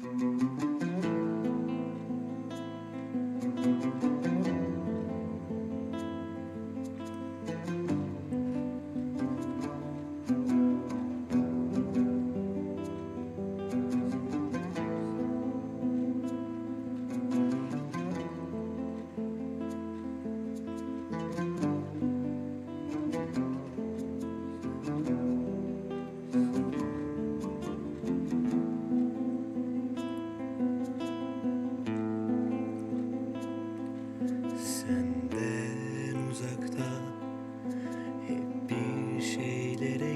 Senden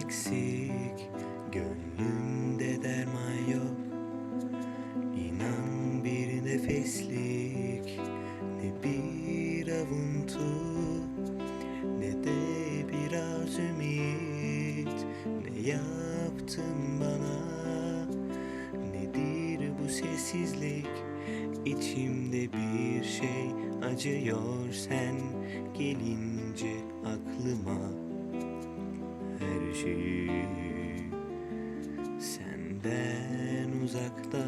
eksik Gönlümde derman yok. İnan bir nefeslik Ne bir avuntu Ne de biraz ümit. Ne yaptın bana? Nedir bu sessizlik? İçimde bir şey acıyor. Sen gelince aklıma Şey senden uzakta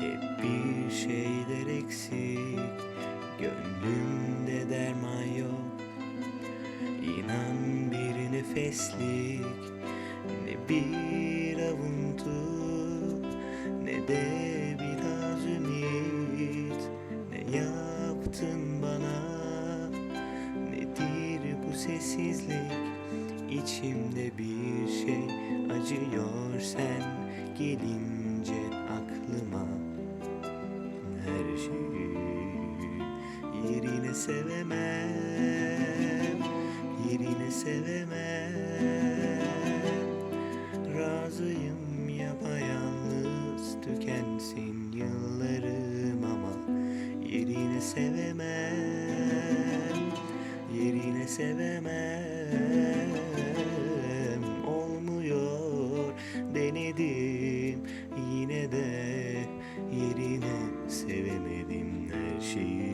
Hep bir şeyler eksik. Gönlümde derman yok. İnan bir nefeslik. Ne bir avuntu Ne de biraz ümit. Ne yaptın bana? Nedir bu sessizlik İçimde bir şey acıyor sen gelince aklıma her şeyi yerine sevemem yerine sevemem. Razıyım yapayalnız tükensin yıllarım ama yerine sevemem yerine sevemem sevemedim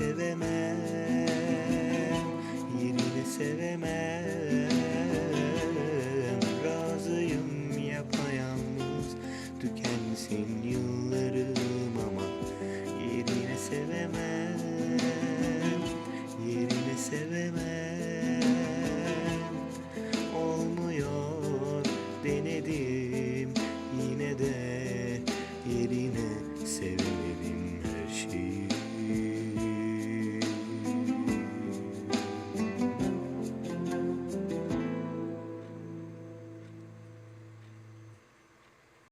sevemem Yerini sevemem Razıyım yapayalnız Tükensin yıllarım ama Yerini sevemem Yerini sevemem Olmuyor denedim Yine de yerine sevemedim her şeyi.